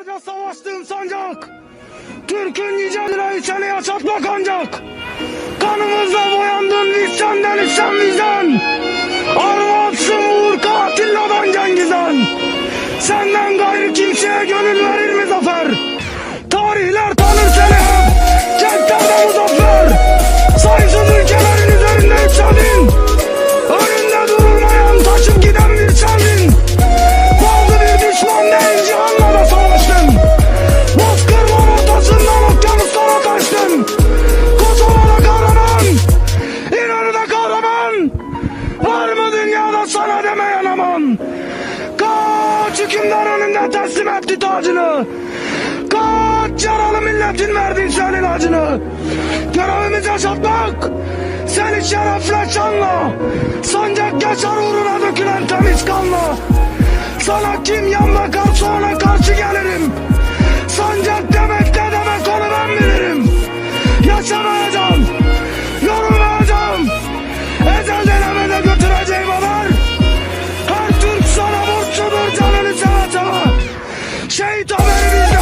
Yıllarca savaştığım sancak. Türk'ün yüce direği seni yaşatmak ancak. Kanımızla boyandın biz senden isyan bizden Arvatsın Uğur Katilla'dan Cengiz'den. Senden gayrı kimseye gönül verir mi zafer teslim etti tacını. Kaç yaralı milletin verdi senin acını Görevimiz yaşatmak Seni şerefle şanla Sancak geçer uğruna dökülen temiz kanla. Sana kim yan bakarsa ona karşı gelirim Şehit haberi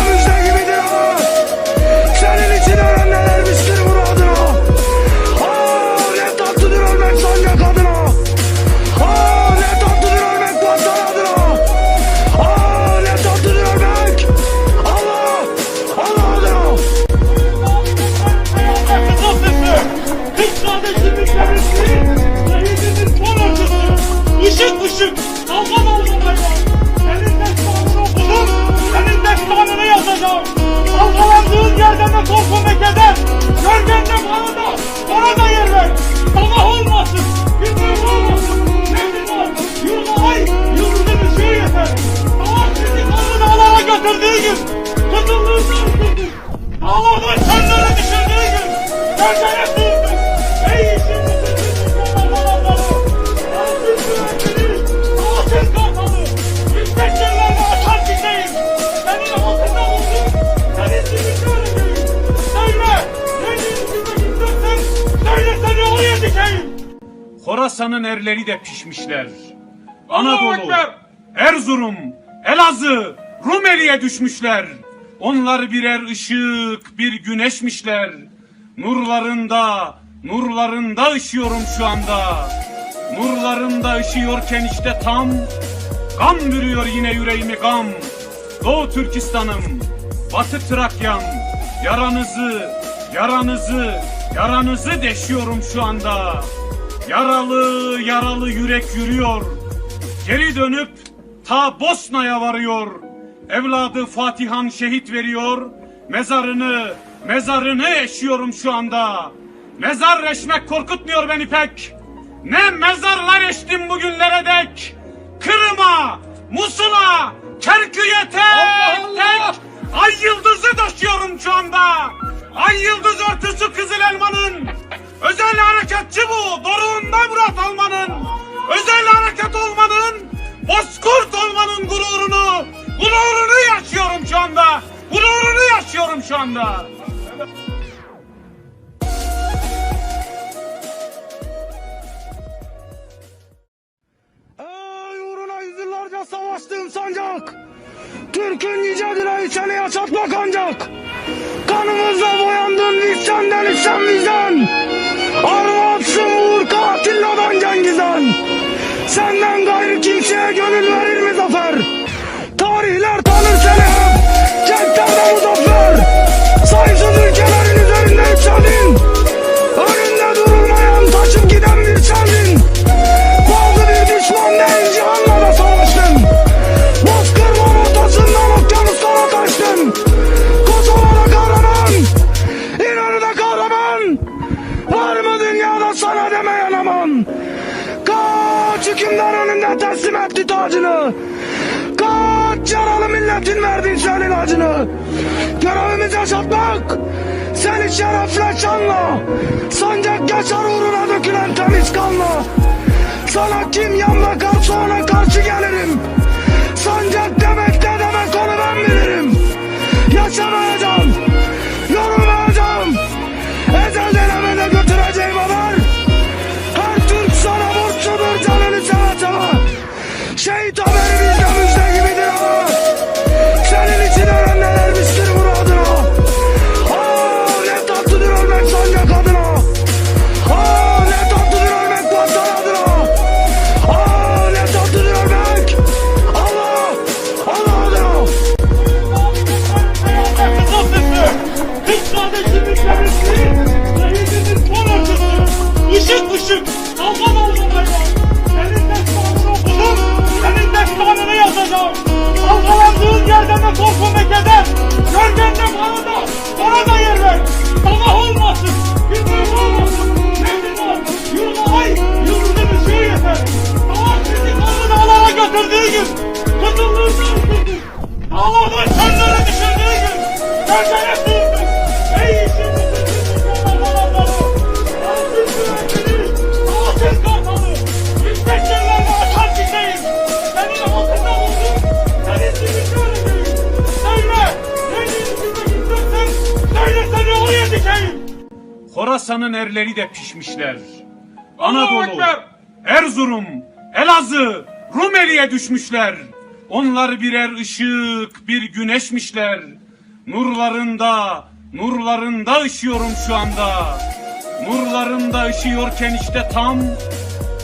Horasan'ın erleri de pişmişler. Anadolu! Erzurum, Elazığ, Rumeli'ye düşmüşler. Onlar birer ışık, bir güneşmişler. Nurlarında, nurlarında ışıyorum şu anda. Nurlarında ışıyorken işte tam, gam bürüyor yine yüreğimi gam. Doğu Türkistan'ım, Batı Trakya'm, yaranızı, yaranızı, yaranızı deşiyorum şu anda. Yaralı yaralı yürek yürüyor. Geri dönüp ta Bosna'ya varıyor. Evladı Fatihan şehit veriyor. Mezarını, mezarını eşiyorum şu anda. Mezar eşmek korkutmuyor beni pek. Ne mezarlar eştim bugünlere dek. Kırım'a, Musul'a, Kerkük'e tek tek. Ay yıldızı taşıyorum şu anda. Ay yıldız örtüsü Kızıl Elma'nın. Özel harekatçı bu. Doruğunda Murat Alman'ın. Özel harekat olmanın, bozkurt olmanın gururunu, gururunu yaşıyorum şu anda. Gururunu yaşıyorum şu anda. Savaştığım sancak Türk'ün yüce direği seni yaşatmak ancak Kanımızla boyandın biz senden isyan bizden Arvatsın Uğur Katilla'dan Cengiz'den Senden gayrı kimseye gönül verir mi zafer? Tarihler tanır seni. Hep Cenklerde muzaffer dünyada sana demeyen aman Kaç hükümdar önünde teslim etti tacını. Kaç yaralı milletin verdi senin acını. Görevimiz yaşatmak Seni şerefle şanla Sancak geçer uğruna dökülen temiz kanla. Sana kim yan bakarsa ona karşı gelirim. Sancak demek ne demek onu ben bilirim. Yaşamayacağım Horasan'ın erleri de pişmişler. Anadolu! Erzurum, Elazığ, Rumeli'ye düşmüşler. Onlar birer ışık, bir güneşmişler. Nurlarında, nurlarında ışıyorum şu anda. Nurlarında ışıyorken işte tam,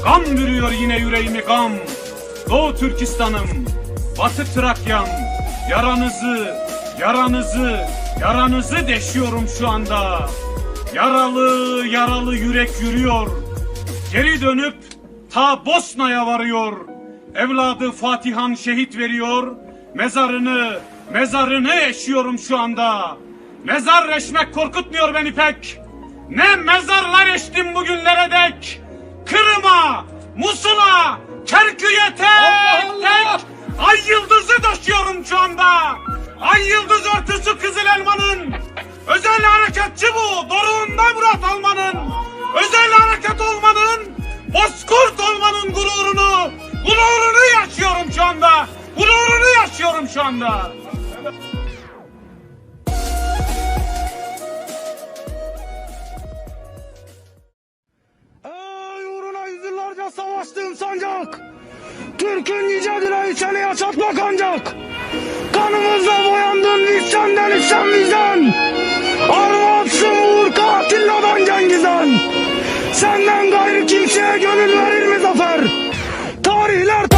gam bürüyor yine yüreğimi gam. Doğu Türkistan'ım, Batı Trakya'm, yaranızı, yaranızı, yaranızı deşiyorum şu anda. Yaralı, yaralı yürek yürüyor. Geri dönüp ta Bosna'ya varıyor. Evladı Fatihan şehit veriyor. Mezarını, mezarını eşiyorum şu anda. Mezar eşmek korkutmuyor beni pek. Ne mezarlar eştim bugünlere dek. Kırım'a, Musul'a, Kerkük'e tek Allah Allah! tek. Ay yıldızı taşıyorum şu anda. Ay yıldız örtüsü Kızıl Elma'nın. Özel harekatçı bu. Doruğunda Murat Alman'ın. Özel harekat olmanın, bozkurt olmanın gururunu, gururunu yaşıyorum şu anda. Gururunu yaşıyorum şu anda. Savaştığım sancak! Türk'ün yüce direği seni yaşatmak ancak! Kanımızla boyandın visyandan isyan bizden! Arvatsın Uğur Katilla'dan Cengiz'den! Senden gayrı kimseye gönül verir mi zafer? Tarihler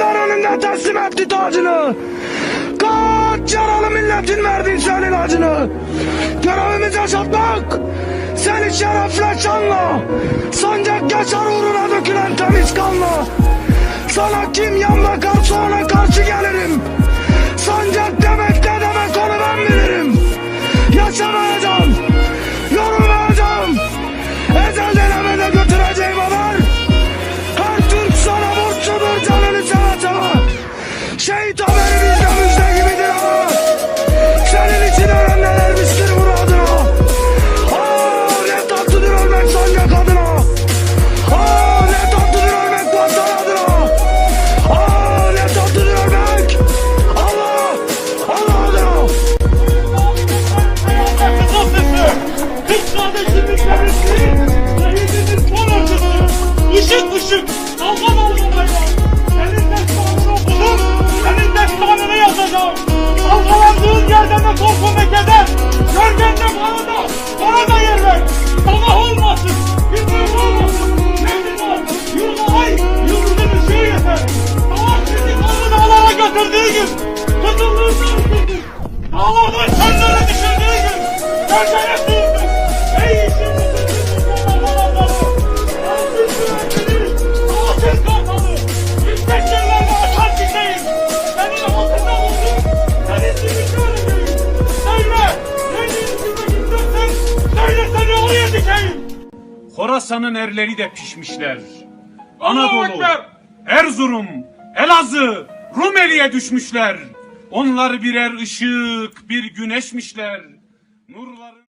Kaç hükümdar önünde teslim etti tacını. Kaç yaralı milletin verdi sen ilacını. Görevimiz yaşatmak. Seni şerefle şanla. Sancak geçer uğruna dökülen temiz kanla. Sana kim yan bakarsa ona karşı gelirim. Sancak demek Işık, dalga dalga bayram. Senin destanını okudum, senin destanını yazacağım. Dalgalandığın yerde ne korku ne keder. Gölgende bana da, bana da yer ver. Sabah olmasın, gündüz olmasın. Mevlim var, yurda ay, yurdun ışığı yeter. Savaş bizi kanlı dağlara götürdüğü gün, kızıllığında ısırdık. Dağlardan çöllere düşürdüğü gün, gölgeye sığındık. Horasan'ın erleri de pişmişler. Anadolu! Erzurum, Elazığ, Rumeli'ye düşmüşler. Onlar birer ışık, bir güneşmişler. Nurları